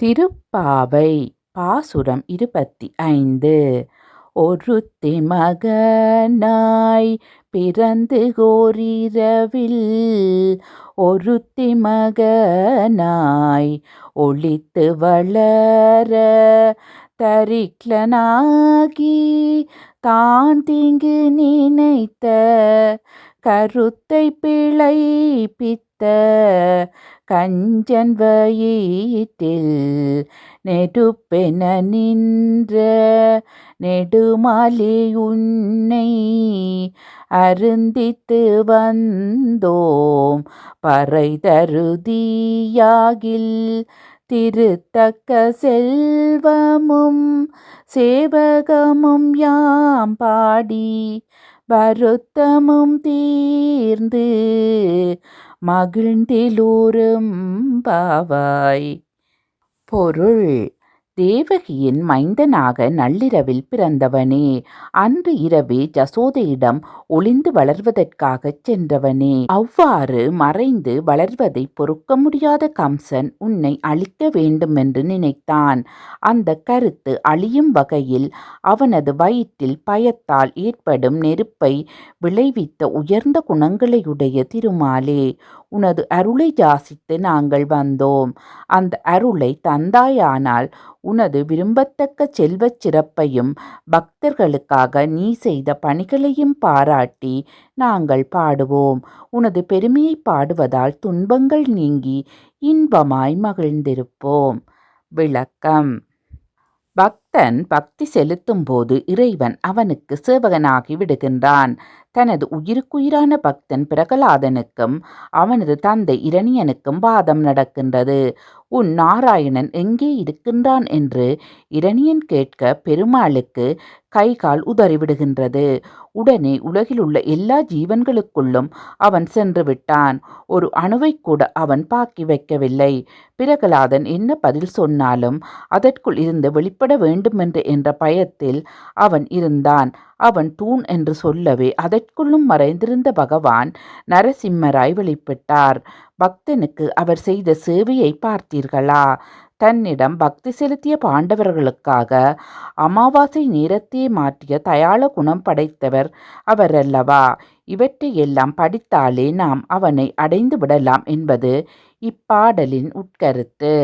திருப்பாவை பாசுரம் இருபத்தி ஐந்து. ஒருத்தி மகனாய் பிறந்து கோரிரவில் ஒருத்தி மகனாய் ஒளித்து வளர தரிக்லனாகி தான் தீங்கு நினைத்த கருத்தை பிழைப்பித்த கஞ்சன் வயிற்றில் நெடுப்பென நின்ற நெடுமாலி உன்னை அருந்தித்து வந்தோம். பறை தருதியாகில் திருத்தக்க செல்வமும் சேவகமும் யாம் பாடி வருத்தமும் தீர்ந்து மகிழ்ந்திலூரும் பாவாய். பொருள். தேவகியின் மைந்தனாக நள்ளிரவில் பிறந்தவனே அன்று இரவே ஜசோதையிடம் ஒளிந்து வளர்வதற்காகச் சென்றவனே. அவ்வாறு மறைந்து வளர்வதை பொறுக்க முடியாத கம்சன் உன்னை அழிக்க வேண்டுமென்று நினைத்தான். அந்த கருத்து அழியும் வகையில் அவனது வயிற்றில் பயத்தால் ஏற்படும் நெருப்பை விளைவித்த உயர்ந்த குணங்களையுடைய திருமாலே உனது அருளை ஜாசித்து நாங்கள் வந்தோம். அந்த அருளை தந்தாயானால் உனது விரும்பத்தக்க செல்வச் சிறப்பையும் பக்தர்களுக்காக நீ செய்த பணிகளையும் பாராட்டி நாங்கள் பாடுவோம். உனது பெருமையை பாடுவதால் துன்பங்கள் நீங்கி இன்பமாய் மகிழ்ந்திருப்போம். விளக்கம். பக் பக்தன் பக்தி செலுத்தும் போது இறைவன் அவனுக்கு சேவகனாகி விடுகின்றான். தனது உயிருக்குயிரான பக்தன் பிரகலாதனுக்கும் அவனது தந்தை இரணியனுக்கும் வாதம் நடக்கின்றது. உன் நாராயணன் எங்கே இருக்கின்றான் என்று இரணியன் கேட்க பெருமாளுக்கு கை கால் உதறிவிடுகின்றது. உடனே உலகில் உள்ள எல்லா ஜீவன்களுக்குள்ளும் அவன் சென்று விட்டான். ஒரு அணுவை கூட அவன் பாக்கி வைக்கவில்லை. பிரகலாதன் என்ன பதில் சொன்னாலும் அதற்குள் இருந்து வெளிப்பட வேண்டும் வேண்டுமென்று என்ற பயத்தில் அவன் இருந்தான். அவன் தூண் என்று சொல்லவே அதற்குள்ளும் மறைந்திருந்த பகவான் நரசிம்மராய் வெளிப்பட்டார். பக்தனுக்கு அவர் செய்த சேவையை பார்த்தீர்களா? தன்னிடம் பக்தி செலுத்திய பாண்டவர்களுக்காக அமாவாசை நேரத்தையே மாற்றிய தயாள குணம் படைத்தவர் அவரல்லவா இவற்றையெல்லாம் படித்தாலே நாம் அவனை அடைந்து விடலாம் என்பது இப்பாடலின் உட்கருத்து.